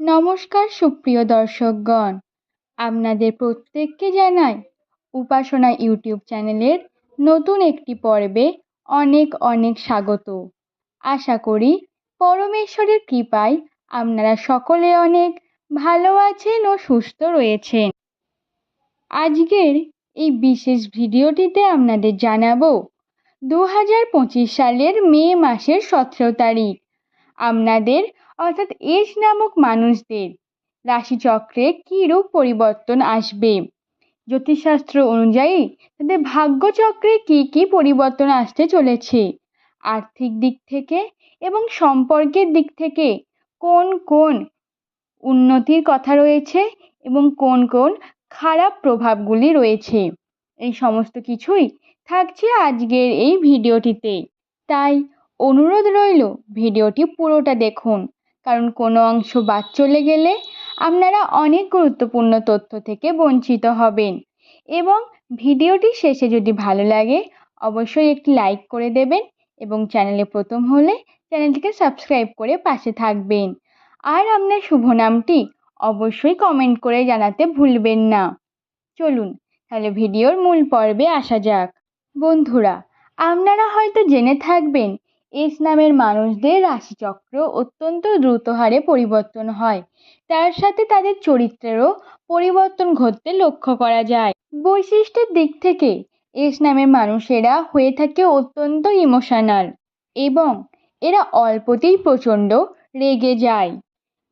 নমস্কার সুপ্রিয় দর্শকগণ। আপনাদের প্রত্যেককে জানাই উপাসনা ইউটিউব চ্যানেলের নতুন একটি পর্বে অনেক অনেক স্বাগত। আশা করি পরমেশ্বরের কৃপায় আপনারা সকলে অনেক ভালো আছেন ও সুস্থ রয়েছেন। আজকের এই বিশেষ ভিডিওটিতে আপনাদের জানাব দু হাজার পঁচিশ সালের মে মাসের সতেরো তারিখ। আপনাদের অর্থাৎ এস নামক মানুষদের রাশিচক্রে কীরূপ পরিবর্তন আসবে? জ্যোতিষশাস্ত্র অনুযায়ী তাদের ভাগ্যচক্রে কী কী পরিবর্তন আসতে চলেছে? আর্থিক দিক থেকে এবং সম্পর্কের দিক থেকে কোন কোন উন্নতির কথা রয়েছে এবং কোন কোন খারাপ প্রভাবগুলি রয়েছে? এই সমস্ত কিছুই থাকছে আজকের এই ভিডিওটিতে। তাই অনুরোধ রইল, ভিডিওটি পুরোটা দেখুন। কারণ কোনো অংশ বাদ চলে গেলে আপনারা অনেক গুরুত্বপূর্ণ তথ্য থেকে বঞ্চিত হবেন। এবং ভিডিওটি শেষে যদি ভালো লাগে, অবশ্যই একটি লাইক করে দেবেন এবং চ্যানেলে প্রথম হলে চ্যানেলটিকে সাবস্ক্রাইব করে পাশে থাকবেন। আর আপনার শুভ নামটি অবশ্যই কমেন্ট করে জানাতে ভুলবেন না। চলুন, তাহলে ভিডিওর মূল পর্বে আসা যাক। বন্ধুরা, আপনারা হয়তো জেনে থাকবেন এস নামের মানুষদের রাশিচক্র অত্যন্ত দ্রুত হারে পরিবর্তন হয়। তার সাথে তাদের চরিত্রেরও পরিবর্তন ঘটতে লক্ষ্য করা যায়। বৈশিষ্ট্যের দিক থেকে এস নামের মানুষেরা হয়ে থাকে অত্যন্ত ইমোশনাল এবং এরা অল্পতেই প্রচণ্ড রেগে যায়।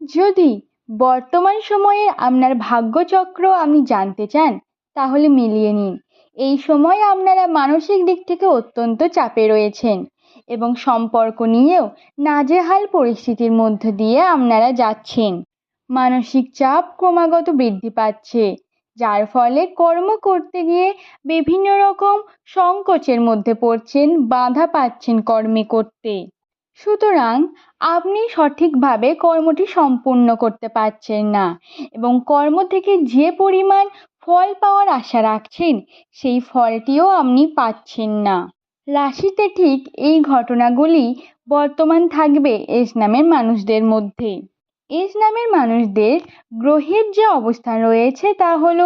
যদি বর্তমান সময়ে আপনার ভাগ্যচক্র আপনি জানতে চান, তাহলে মিলিয়ে নিন। এই সময় আপনারা মানসিক দিক থেকে অত্যন্ত চাপে রয়েছেন। এবং সম্পর্ক নিয়েও নাজেহাল পরিস্থিতির মধ্য দিয়ে আপনারা যাচ্ছেন। মানসিক চাপ ক্রমাগত বৃদ্ধি পাচ্ছে, যার ফলে কর্ম করতে গিয়ে বিভিন্ন রকম সংকোচের মধ্যে পড়ছেন, বাধা পাচ্ছেন কর্মে করতে। সুতরাং আপনি সঠিকভাবে কর্মটি সম্পূর্ণ করতে পারছেন না এবং কর্ম থেকে যে পরিমাণ ফল পাওয়ার আশা রাখছেন, সেই ফলটিও আপনি পাচ্ছেন না। রাশিতে ঠিক এই ঘটনাগুলি বর্তমান থাকবে এস নামের মানুষদের মধ্যে। এস নামের মানুষদের গ্রহের যে অবস্থান রয়েছে তা হল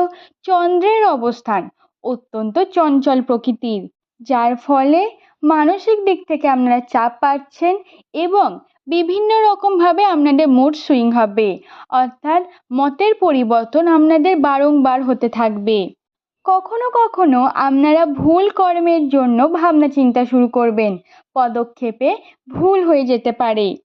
চন্দ্রের অবস্থান, অত্যন্ত চঞ্চল প্রকৃতির, যার ফলে মানসিক দিক থেকে আপনারা চাপ পাচ্ছেন এবং বিভিন্ন রকমভাবে আপনাদের মুড সুইং হবে। অর্থাৎ মতের পরিবর্তন আপনাদের বারংবার হতে থাকবে। কখনো কখনো আপনারা ভুল কর্মের জন্য ভাবনা চিন্তা শুরু করবেন। পদক্ষেপে ভুল হয়ে যেতে পারে।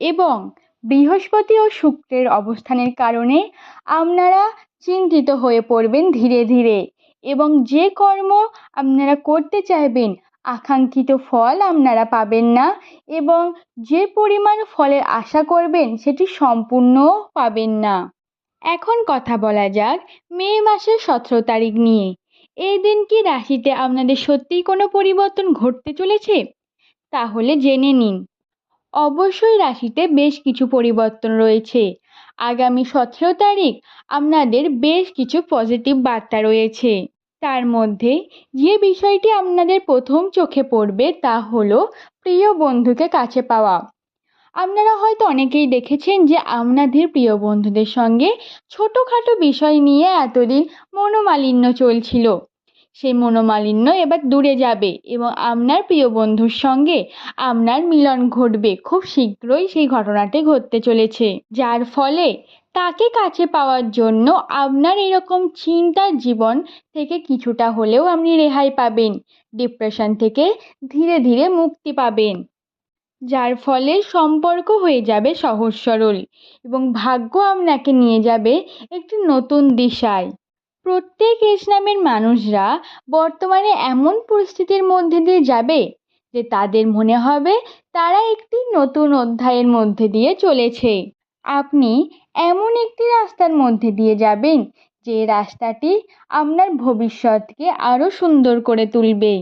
এবং বৃহস্পতি ও শুক্রের অবস্থানের কারণে আপনারা চিন্তিত হয়ে পড়বেন ধীরে ধীরে। এবং যে কর্ম আপনারা করতে চাইবেন, আকাঙ্ক্ষিত ফল আপনারা পাবেন না এবং যে পরিমাণ ফলের আশা করবেন, সেটি সম্পূর্ণ পাবেন না। এখন কথা বলা যাক মে মাসের সতেরো তারিখ নিয়ে। এই দিন কি রাশিতে আপনাদের সত্যিই কোনো পরিবর্তন ঘটতে চলেছে? তাহলে জেনে নিন। অবশ্যই রাশিতে বেশ কিছু পরিবর্তন রয়েছে। আগামী সতেরো তারিখ আপনাদের বেশ কিছু পজিটিভ বার্তা রয়েছে। তার মধ্যে যে বিষয়টি আপনাদের প্রথম চোখে পড়বে তা হলো প্রিয় বন্ধুকে কাছে পাওয়া। আপনারা হয়তো অনেকেই দেখেছেন যে আপনাদের প্রিয় বন্ধুদের সঙ্গে ছোটোখাটো বিষয় নিয়ে এতদিন মনোমালিন্য চলছিল। সেই মনোমালিন্য এবার দূরে যাবে এবং আপনার প্রিয় বন্ধুর সঙ্গে আপনার মিলন ঘটবে খুব শীঘ্রই সেই ঘটনাটি ঘটতে চলেছে। যার ফলে তাকে কাছে পাওয়ার জন্য আপনার এরকম চিন্তার জীবন থেকে কিছুটা হলেও আপনি রেহাই পাবেন, ডিপ্রেশন থেকে ধীরে ধীরে মুক্তি পাবেন। যার ফলে সম্পর্ক হয়ে যাবে সহজ সরল এবং ভাগ্য আপনাকে নিয়ে যাবে একটি নতুন দিশায়। প্রত্যেক এস নামের মানুষরা বর্তমানে এমন পরিস্থিতির মধ্যে দিয়ে যাবে যে তাদের মনে হবে তারা একটি নতুন অধ্যায়ের মধ্যে দিয়ে চলেছে। আপনি এমন একটি রাস্তার মধ্যে দিয়ে যাবেন যে রাস্তাটি আপনার ভবিষ্যৎকে আরও সুন্দর করে তুলবে।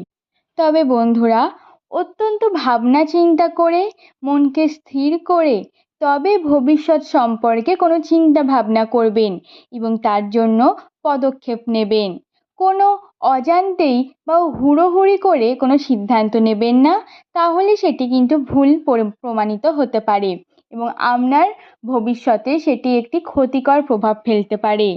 তবে বন্ধুরা অত্যন্ত ভাবনা চিন্তা করে, মনকে স্থির করে, তবে ভবিষ্যৎ সম্পর্কে কোনো চিন্তা ভাবনা করবেন এবং তার জন্য পদক্ষেপ নেবেন। কোনো অজান্তেই বা হুড়োহুড়ি করে কোনো সিদ্ধান্ত নেবেন না, তাহলে সেটি কিন্তু ভুল প্রমাণিত হতে পারে এবং আপনার ভবিষ্যতে সেটি একটি ক্ষতিকর প্রভাব ফেলতে পারে।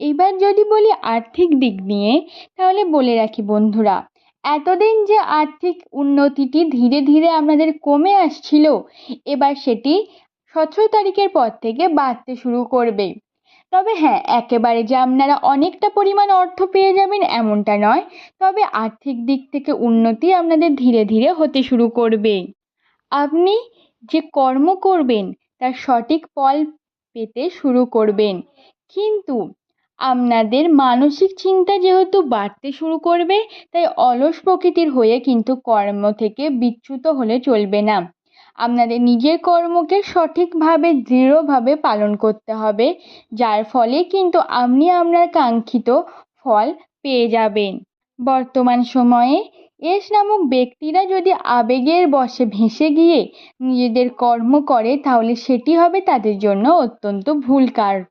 এবার যদি বলি আর্থিক দিক নিয়ে, তাহলে বলে রাখি বন্ধুরা এতদিন যে আর্থিক উন্নতিটি ধীরে ধীরে আমাদের কমে আসছিল, এবার সেটি সতেরো তারিখের পর থেকে বাড়তে শুরু করবে। তবে হ্যাঁ একেবারে যে আপনারা অনেকটা পরিমাণ অর্থ পেয়ে যাবেন এমনটা নয়, তবে আর্থিক দিক থেকে উন্নতি আপনাদের ধীরে ধীরে হতে শুরু করবে। আপনি যে কর্ম করবেন, তার সঠিক ফল পেতে শুরু করবেন। কিন্তু আপনাদের মানসিক চিন্তা যেহেতু বাড়তে শুরু করবে, তাই অলস প্রকৃতির হয়ে কিন্তু কর্ম থেকে বিচ্যুত হলে চলবে না। আপনাদের নিজের কর্মকে সঠিকভাবে, দৃঢ়ভাবে পালন করতে হবে, যার ফলে কিন্তু আপনি আপনার কাঙ্ক্ষিত ফল পেয়ে যাবেন। বর্তমান সময়ে এস নামক ব্যক্তিরা যদি আবেগের বশে ভেসে গিয়ে নিজেদের কর্ম করে, তাহলে সেটি হবে তাদের জন্য অত্যন্ত ভুল কাজ।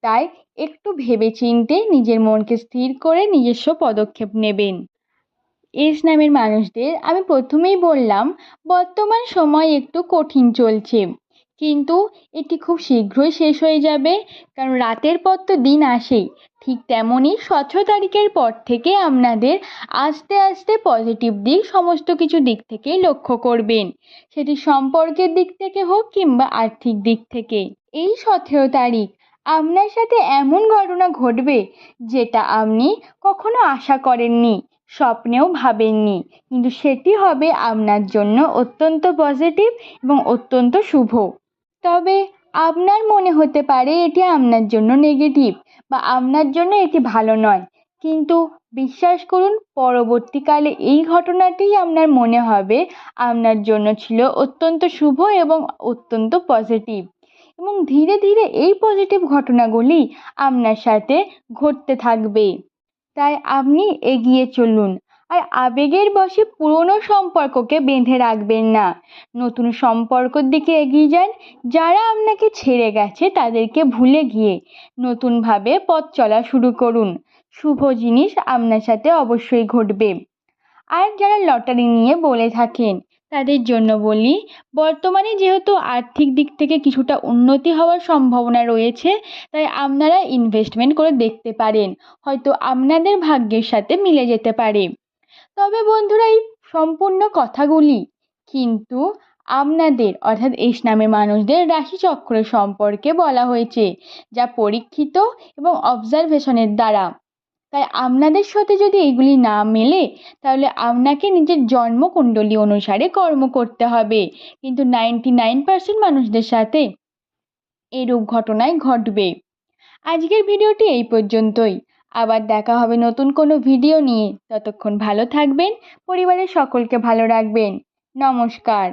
তাই একটু ভেবেচিন্তে নিজের মনকে স্থির করে নিজস্ব পদক্ষেপ নেবেন। এস নামের মানুষদের আমি প্রথমেই বললাম, বর্তমান সময় একটু কঠিন চলছে। কিন্তু এটি খুব শীঘ্রই শেষ হয়ে যাবে, কারণ রাতের পর তো দিন আসেই। ঠিক তেমনই সতেরো তারিখের পর থেকে আপনাদের আস্তে আস্তে পজিটিভ দিক সমস্ত কিছু দিক থেকেই লক্ষ্য করবেন। সেটি সম্পর্কের দিক থেকে হোক কিংবা আর্থিক দিক থেকে। এই সতেরো তারিখ আপনার সাথে এমন ঘটনা ঘটবে যেটা আপনি কখনো আশা করেননি, স্বপ্নেও ভাবেননি। কিন্তু সেটি হবে আপনার জন্য অত্যন্ত পজিটিভ এবং অত্যন্ত শুভ। তবে আপনার মনে হতে পারে এটি আপনার জন্য নেগেটিভ বা আপনার জন্য এটি ভালো নয়। কিন্তু বিশ্বাস করুন, পরবর্তীকালে এই ঘটনাটিই আপনার মনে হবে আপনার জন্য ছিল অত্যন্ত শুভ এবং অত্যন্ত পজিটিভ এবং ধীরে ধীরে এই পজিটিভ ঘটনাগুলি আপনার সাথে ঘটতে থাকবে। তাই আপনি এগিয়ে চলুন। আর আবেগের বশে পুরনো সম্পর্ককে বেঁধে রাখবেন না। নতুন সম্পর্কর দিকে এগিয়ে যান, যারা আপনাকে ছেড়ে গেছে তাদেরকে ভুলে গিয়ে নতুনভাবে পথ চলা শুরু করুন। শুভ জিনিস আপনার সাথে অবশ্যই ঘটবে। আর যারা লটারি নিয়ে বলে থাকেন তাদের জন্য বলি, বর্তমানে যেহেতু আর্থিক দিক থেকে কিছুটা উন্নতি হওয়ার সম্ভাবনা রয়েছে, তাই আপনারা ইনভেস্টমেন্ট করে দেখতে পারেন। হয়তো আপনাদের ভাগ্যের সাথে মিলে যেতে পারে। তবে বন্ধুরা, এই সম্পূর্ণ কথাগুলি কিন্তু আপনাদের, অর্থাৎ এস নামের মানুষদের রাশিচক্র সম্পর্কে বলা হয়েছে, যা পরীক্ষিত এবং অবজারভেশনের দ্বারা। তাই আপনাদের সাথে যদি এগুলি না মেলে, তাহলে আপনাকে নিজের জন্মকুণ্ডলী অনুসারে কর্ম করতে হবে। কিন্তু নাইনটি নাইন পার্সেন্ট মানুষদের সাথে এরূপ ঘটনায় ঘটবে। আজকের ভিডিওটি এই পর্যন্তই। আবার দেখা হবে নতুন কোনো ভিডিও নিয়ে। ততক্ষণ ভালো থাকবেন, পরিবারের সকলকে ভালো রাখবেন। নমস্কার।